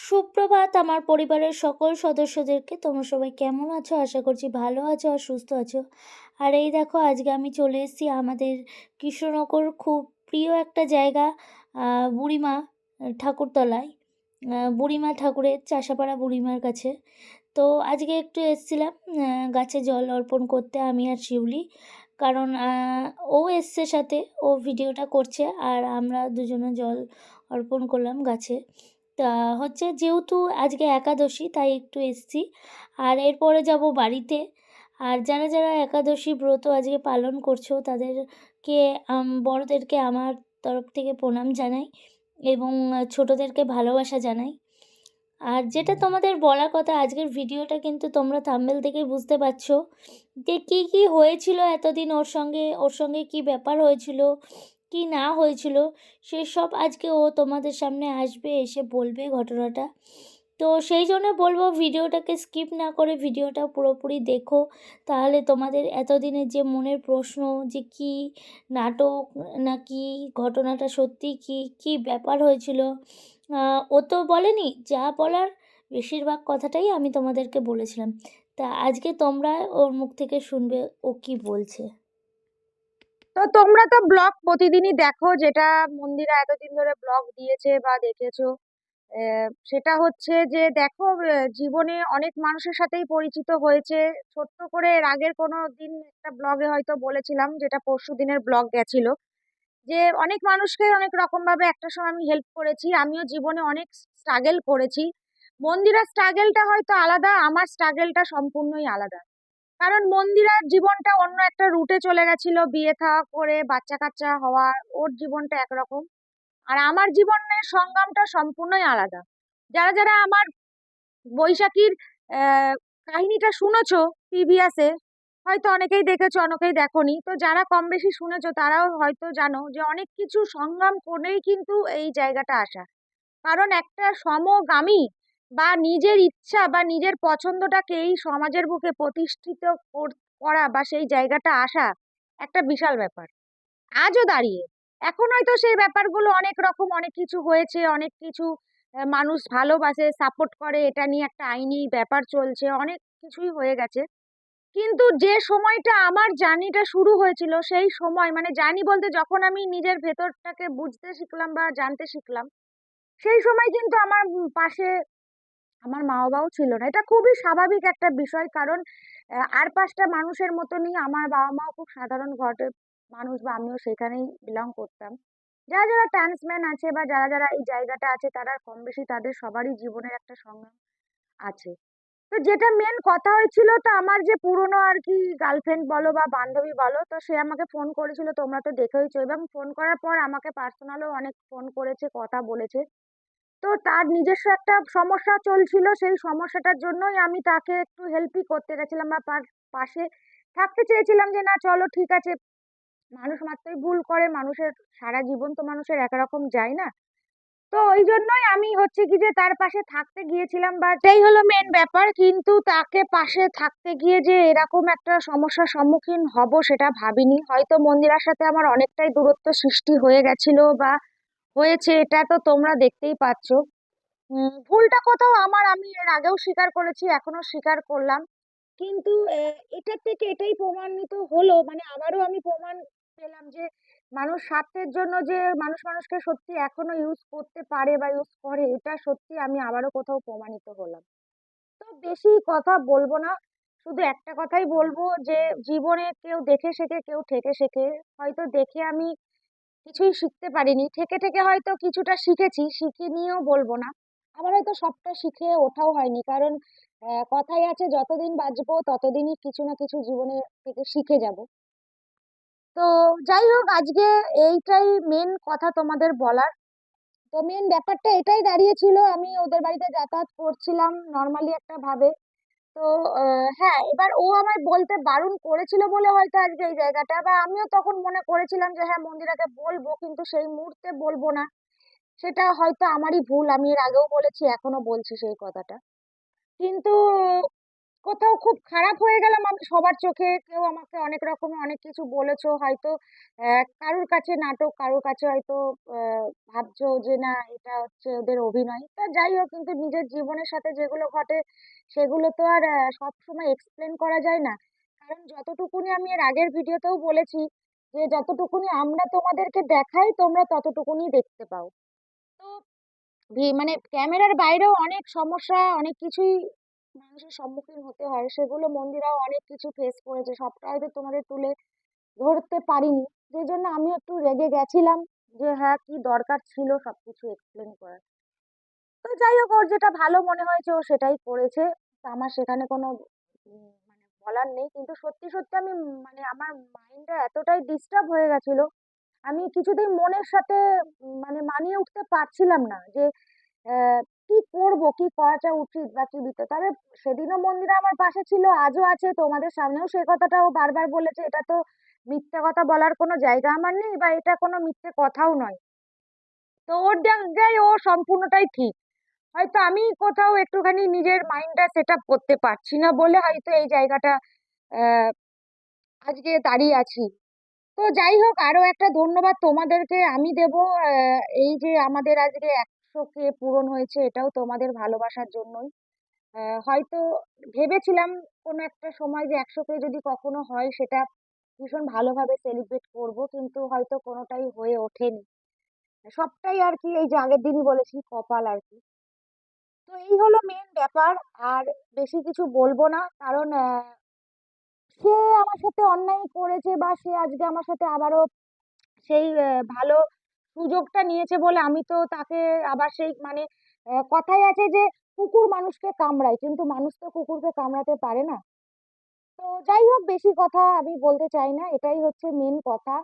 সুপ্রভাত আমার পরিবারের সকল সদস্যদেরকে। তোমরা সবাই কেমন আছো? আশা করছি ভালো আছো আর সুস্থ আছো। আর এই দেখো, আজকে আমি চলে এসেছি আমাদের কৃষ্ণনগর খুব প্রিয় একটা জায়গা বুড়িমা ঠাকুরতলায়। বুড়িমা ঠাকুরের চাষাপাড়া বুড়িমার কাছে। তো আজকে একটু এসেছিলাম গাছে জল অর্পণ করতে আমি আর শিউলি। কারণ ও এসছে সাথে, ও ভিডিওটা করছে আর আমরা দুজনে জল অর্পণ করলাম গাছে। হচ্ছে যেহেতু আজকে একাদশী, তাই একটু এসছি। আর এরপরে যাব বাড়িতে। আর যারা যারা একাদশী ব্রত আজকে পালন করছ, তাদেরকে বড়দেরকে আমার তরফ থেকে প্রণাম জানাই এবং ছোটদেরকে ভালোবাসা জানাই। আর যেটা তোমাদের বলার কথা, আজকের ভিডিওটা কিন্তু তোমরা থাম্বেল থেকেই বুঝতে পারছ যে কী কী হয়েছিল এতদিন, ওর সঙ্গে ওর সঙ্গে কী ব্যাপার হয়েছিল কি না হয়েছিল, সেসব আজকে ও তোমাদের সামনে আসবে, এসে বলবে ঘটনাটা। তো সেই জন্য বলব ভিডিওটাকে স্কিপ না করে ভিডিওটা পুরোপুরি দেখো। তাহলে তোমাদের এতদিনের যে মনের প্রশ্ন, যে কি নাটক নাকি ঘটনাটা সত্যি, কি কি ব্যাপার হয়েছিল ও তো বলেনি, যা বলার বেশিরভাগ কথাটাই আমি তোমাদেরকে বলেছিলাম। তা আজকে তোমরা ওর মুখ থেকে শুনবে ও কি বলছে। তো তোমরা তো ব্লগ প্রতিদিনই দেখো যেটা মন্দিরা এতদিন ধরে ব্লগ দিয়েছে বা দেখেছ। সেটা হচ্ছে যে দেখো জীবনে অনেক মানুষের সাথেই পরিচিত হয়েছে। ছোট্ট করে এর আগের কোনো দিন একটা ব্লগে হয়তো বলেছিলাম, যেটা পরশু দিনের ব্লগ গেছিল। যে অনেক মানুষকে অনেক রকম ভাবে একটা সময় আমি হেল্প করেছি। আমিও জীবনে অনেক স্ট্রাগেল করেছি। মন্দিরার স্ট্রাগেলটা হয়তো আলাদা, আমার স্ট্রাগেলটা সম্পূর্ণই আলাদা। কারণ মন্দিরার জীবনটা অন্য একটা রুটে চলে গেছিল, বিয়ে থা করে বাচ্চা কাচ্চা হওয়া, ওর জীবনটা একরকম। আর আমার জীবনের সংগ্রামটা সম্পূর্ণই আলাদা। যারা যারা আমার বৈশাখীর কাহিনীটা শুনেছো প্রিভিয়াসে হয়তো অনেকেই দেখেছ, অনেকেই দেখোনি। তো যারা কম বেশি শুনেছো, তারাও হয়তো জানো যে অনেক কিছু সংগ্রাম করেই কিন্তু এই জায়গাটা আসা। কারণ একটা সমগামী বা নিজের ইচ্ছা বা নিজের পছন্দটাকে এই সমাজের বুকে প্রতিষ্ঠিত করা বা সেই জায়গাটা আসা একটা বিশাল ব্যাপার। আজও দাঁড়িয়ে। এখন হয়তো সেই ব্যাপারগুলো অনেক রকম, অনেক কিছু হয়েছে, অনেক কিছু মানুষ ভালোবাসে, সাপোর্ট করে, এটা নিয়ে একটা আইনি ব্যাপার চলছে, অনেক কিছুই হয়ে গেছে। কিন্তু যে সময়টা আমার জার্নিটা শুরু হয়েছিল, সেই সময় মানে জানি বলতে যখন আমি নিজের ভেতরটাকে বুঝতে শিখলাম বা জানতে শিখলাম, সেই সময় কিন্তু আমার পাশে আমার মা বাবাও ছিল না। এটা খুবই স্বাভাবিক একটা বিষয় কারণ আর পাঁচটা মানুষের মতনই আমার বাবা মাও খুব সাধারণ ঘরের মানুষ বা আমিও সেখানেই বিলং করতাম। যারা যারা ট্রান্সম্যান আছে বা যারা যারা এই জায়গাটা আছে, তারা কম বেশি তাদের সবারই জীবনের একটা সংগ্রাম আছে। তো যেটা মেন কথা হয়েছিল, তো আমার যে পুরনো আর কি গার্লফ্রেন্ড বলো বা বান্ধবী বলো, তো সে আমাকে ফোন করেছিল, তোমরা তো দেখেইছো এবং ফোন করার পর আমাকে পার্সোনালও অনেক ফোন করেছে, কথা বলেছে। তো তার নিজস্ব একটা সমস্যা চলছিল, সেই সমস্যাটার জন্যই আমি তাকে একটু হেল্পই করতে গেছিলাম বা পাশে থাকতে চেয়েছিলাম যে, না, চলো, ঠিক আছে। মানুষ মাত্রই ভুল করে, মানুষের সারা জীবন তো মানুষের একরকম যায় না। তো ওই জন্যই আমি হচ্ছে কি যে, তার পাশে থাকতে গিয়েছিলাম বা এটাই হলো মেন ব্যাপার, কিন্তু তাকে পাশে থাকতে গিয়ে যে, এরকম একটা সমস্যার সম্মুখীন হব সেটা ভাবিনি। হয়তো মন্দিরার সাথে আমার অনেকটাই দূরত্ব সৃষ্টি হয়ে গেছিল বা হয়েছে, এটা তো তোমরা দেখতেই পাচ্ছ। ভুলটা কোথাও আমার, আমি এর আগেও স্বীকার করেছি এখনও স্বীকার করলাম। কিন্তু এটার থেকে এটাই প্রমাণিত হলো মানে আবারও আমি প্রমাণ পেলাম যে মানুষ স্বার্থের জন্য যে মানুষ মানুষকে সত্যি এখনও ইউজ করতে পারে বা ইউজ করে, এটা সত্যি আমি আবারও কোথাও প্রমাণিত হলাম। তো বেশি কথা বলব না, শুধু একটা কথাই বলব যে জীবনে কেউ দেখে শেখে, কেউ ঠেকে শেখে। হয়তো দেখে আমি কিছুই শিখতে পারিনি। থেকে থেকে হয়তো কিছুটা শিখেছি শিখিনি-ও বলব না। আবার হয়তো সবটা শিখে ওঠাও হয়নি। কারণ কথাই আছে, যতদিন বাঁচবো, ততদিনই কিছু না কিছু জীবনে থেকে শিখে যাব। তো যাই হোক, আজকে এইটাই মেন কথা তোমাদের বলার। তো মেন ব্যাপারটা এটাই দাঁড়িয়েছিল। আমি ওদের বাড়িতে যাতায়াত করছিলাম নর্মালি একটা ভাবে। তো হ্যাঁ এবার ও আমায় বলতে বারণ করেছিল বলে হয়তো আজকে এই জায়গাটা, বা আমিও তখন মনে করেছিলাম যে হ্যাঁ মন্দিরাকে বলব, কিন্তু সেই মুহূর্তে বলব না। সেটা হয়তো আমারই ভুল, আমি এর আগেও বলেছি এখনও বলছি সেই কথাটা। কিন্তু কোথাও খুব খারাপ হয়ে গেলাম আমি সবার চোখে। কেউ আমাকে অনেক রকম অনেক কিছু বলেছ হয়তো কারোর কাছে নাটক, কারোর কাছে হয়তো ভাবছ যে না এটা হচ্ছে ওদের অভিনয়। তা যাই হোক কিন্তু নিজের জীবনের সাথে যেগুলো ঘটে সেগুলো তো আর সবসময় এক্সপ্লেন করা যায় না। কারণ যতটুকুনি আমি এর আগের ভিডিওতেও বলেছি যে যতটুকুনি আমরা তোমাদেরকে দেখাই তোমরা ততটুকুনি দেখতে পাও। তো মানে ক্যামেরার বাইরেও অনেক সমস্যা অনেক কিছুই মানুষের সম্মুখীন হতে হয়। সেগুলো মন্দিরাও অনেক কিছু ফেস করেছে। সবটা হয়তো তোমাদের তুলে ধরতে পারিনি। সেই যেজন্য আমি একটু রেগে গেছিলাম যে হ্যাঁ, কি দরকার ছিল সবকিছু এক্সপ্লেন করার। তো যাই হোক ওর যেটা ভালো মনে হয়েছে ও সেটাই করেছে। আমার সেখানে কোনো মানে বলার নেই। কিন্তু সত্যি, সত্যি আমি মানে আমার মাইন্ডটা এতটাই ডিস্টার্ব হয়ে গেছিল, আমি কিছুতেই মনের সাথে মানে মানিয়ে উঠতে পারছিলাম না যে কি করব? কি করাটা উচিত বা কি বিতে তবে সেদিনও মন্দিরা আমার পাশে ছিল, আজও আছে। তোমাদের সামনেও সেই কথাটা ও বারবার বলেছে। এটা তো মিথ্যে কথা বলার কোনো জায়গা আমার নেই বা এটা কোনো মিথ্যে কথাও নয়। তো ওর জায়গায় ও সম্পূর্ণটাই ঠিক। হয়তো আমি কোথাও একটুখানি নিজের মাইন্ডটা সেট আপ করতে পারছি না বলে হয়তো এই জায়গাটা আজকে দাঁড়িয়ে আছি। তো যাই হোক আরও একটা ধন্যবাদ তোমাদেরকে আমি দেবো এই যে আমাদের আজকে ১০০ কে পূরণ হয়েছে, এটাও তোমাদের ভালোবাসার জন্যই। হয়তো ভেবেছিলাম কোনো একটা সময় যে ১০০ কে যদি কখনো হয়, সেটা ভীষণ ভালোভাবে সেলিব্রেট করব। কিন্তু হয়তো কোনোটাই হয়ে ওঠেনি। সবটাই আর কি এই যে আগের দিনই বলেছি, কপাল আর কি তো এই হলো মেইন ব্যাপার। আর বেশি কিছু বলব না। কারণ সে আমার সাথে অন্যায় করেছে বা সে আজকে আমার সাথে আবারও সেই ভালো সুযোগটা নিয়েছে বলে আমি তো তাকে আবার সেই মানে কথাই আছে যে কুকুর মানুষকে কামড়ায়, কিন্তু মানুষ তো কুকুরকে কামড়াতে পারে না। তো যাই হোক, বেশি কথা আমি বলতে চাই না। এটাই হচ্ছে মেন কথা।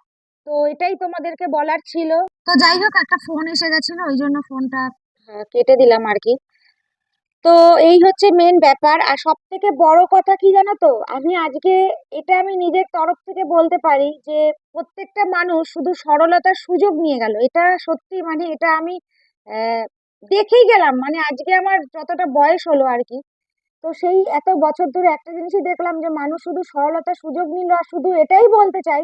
তো এটাই তোমাদেরকে বলার ছিল। তো যাই হোক, একটা ফোন এসে গেছিল ওইজন্য ফোনটা কেটে দিলাম আরকি। তো এই হচ্ছে মেন ব্যাপার। আর সব থেকে বড় কথা কি জানো তো? আমি আজকে এটা আমি নিজের তরফ থেকে বলতে পারি যে প্রত্যেকটা মানুষ শুধু সরলতার সুযোগ নিয়ে গেল। এটা সত্যি মানে এটা আমি দেখেই গেলাম। মানে আজকে আমার যতটা বয়স হলো আর কি তো সেই এত বছর ধরে একটা জিনিসই দেখলাম যে মানুষ শুধু সরলতার সুযোগ নিল আর শুধু এটাই বলতে চাই,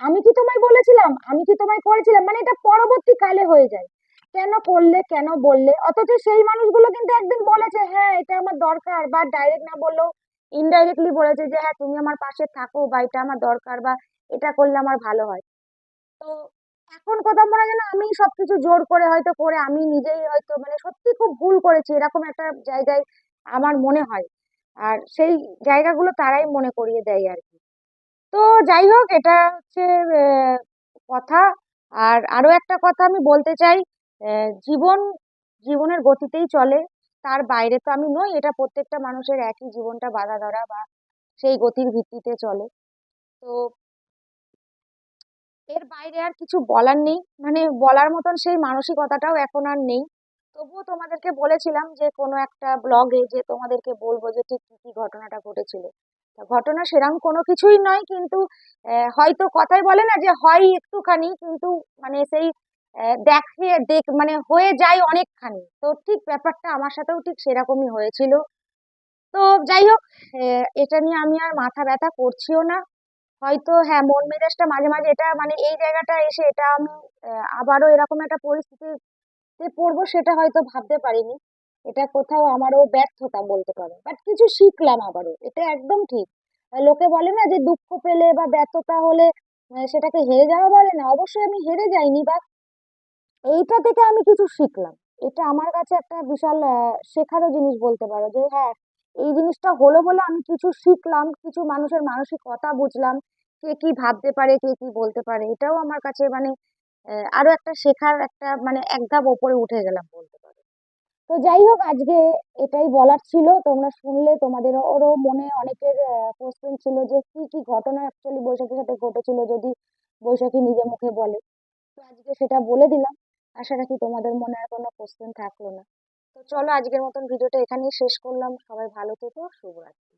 "আমি কি তোমায় বলেছিলাম? আমি কি তোমায় করেছিলাম?" মানে এটা পরবর্তীকালে হয়ে যায়। কেন করলে? কেন বললে? অথচ সেই মানুষগুলো কিন্তু একদিন বলেছে, "হ্যাঁ, এটা আমার দরকার" বা ডাইরেক্ট না বললেও ইনডাইরেক্টলি বলেছে যে, "হ্যাঁ, তুমি আমার পাশে থাকো বা এটা আমার দরকার বা এটা করলে আমার ভালো হয়।" তো এখন কোথাও মনে হয় যেন আমিই সবকিছু জোর করে হয়তো করে আমি নিজেই হয়তো মানে সত্যি খুব ভুল করেছি এরকম একটা জায়গায় আমার মনে হয়। আর সেই জায়গাগুলো তারাই মনে করিয়ে দেয় আর কি তো যাই হোক এটা হচ্ছে কথা। আর আরও একটা কথা আমি বলতে চাই, জীবন জীবনের গতিতেই চলে। তার বাইরে তো আমি নই। এটা প্রত্যেকটা মানুষের একই জীবনটা বাঁধা ধরা বা সেই গতির ভিত্তিতে চলে। তো এর বাইরে আর কিছু বলার নেই। মানে বলার মতন সেই মানসিকতাটাও এখন আর নেই। তবুও তোমাদেরকে বলেছিলাম যে কোনো একটা ব্লগে যে তোমাদেরকে বলব যে ঠিক কি, কি ঘটনাটা ঘটেছিল। ঘটনা সেরকম কোনো কিছুই নয় কিন্তু হয়তো কথায় বলে না যে হয় একটুখানি কিন্তু মানে সেই দেখে দেখ মানে হয়ে যায় অনেকখানি। তো ঠিক ব্যাপারটা আমার সাথেও ঠিক সেরকমই হয়েছিল। তো যাই হোক এটা নিয়ে আমি আর মাথা ব্যথা করছিও না। হয়তো হ্যাঁ, মন মেজাজটা মাঝে, মাঝে এটা মানে এই জায়গাটায় এসে এটা আমি আবারও এরকম একটা পরিস্থিতিতে পড়ব সেটা হয়তো ভাবতে পারিনি। এটা কোথাও আমারও ব্যর্থতা বলতে পারো। বাট কিছু শিখলাম আবারও। এটা একদম ঠিক। লোকে বলে না যে দুঃখ পেলে বা ব্যর্থতা হলে সেটাকে হেরে যাওয়া বলে না। অবশ্যই আমি হেরে যাইনি বাট এইটা থেকে আমি কিছু শিখলাম। এটা আমার কাছে একটা বিশাল শেখারও জিনিস বলতে পারো যে হ্যাঁ, এই জিনিসটা হলো বলে আমি কিছু শিখলাম, কিছু মানুষের মানসিকতা বুঝলাম। কে কি ভাবতে পারে, কে কি বলতে পারে। এটাও আমার কাছে মানে আরও একটা শেখার একটা মানে এক ধাপ ওপরে উঠে গেলাম বলতে পারো। তো যাই হোক আজকে এটাই বলার ছিল। তোমরা শুনলে তোমাদের ওরও মনে অনেকের অ্যা কোয়েশ্চেন ছিল যে কি, কি ঘটনা অ্যাকচুয়ালি বৈশাখীর সাথে ঘটেছিল যদি বৈশাখী নিজের মুখে বলে। তো আজকে সেটা বলে দিলাম। আশা রাখি তোমাদের মনে আর কোনো কোশ্চেন থাকল না। তো চলো আজকের মতন ভিডিওটা এখানেই শেষ করলাম। সবাই ভালো থেকো। শুভরাত্রি।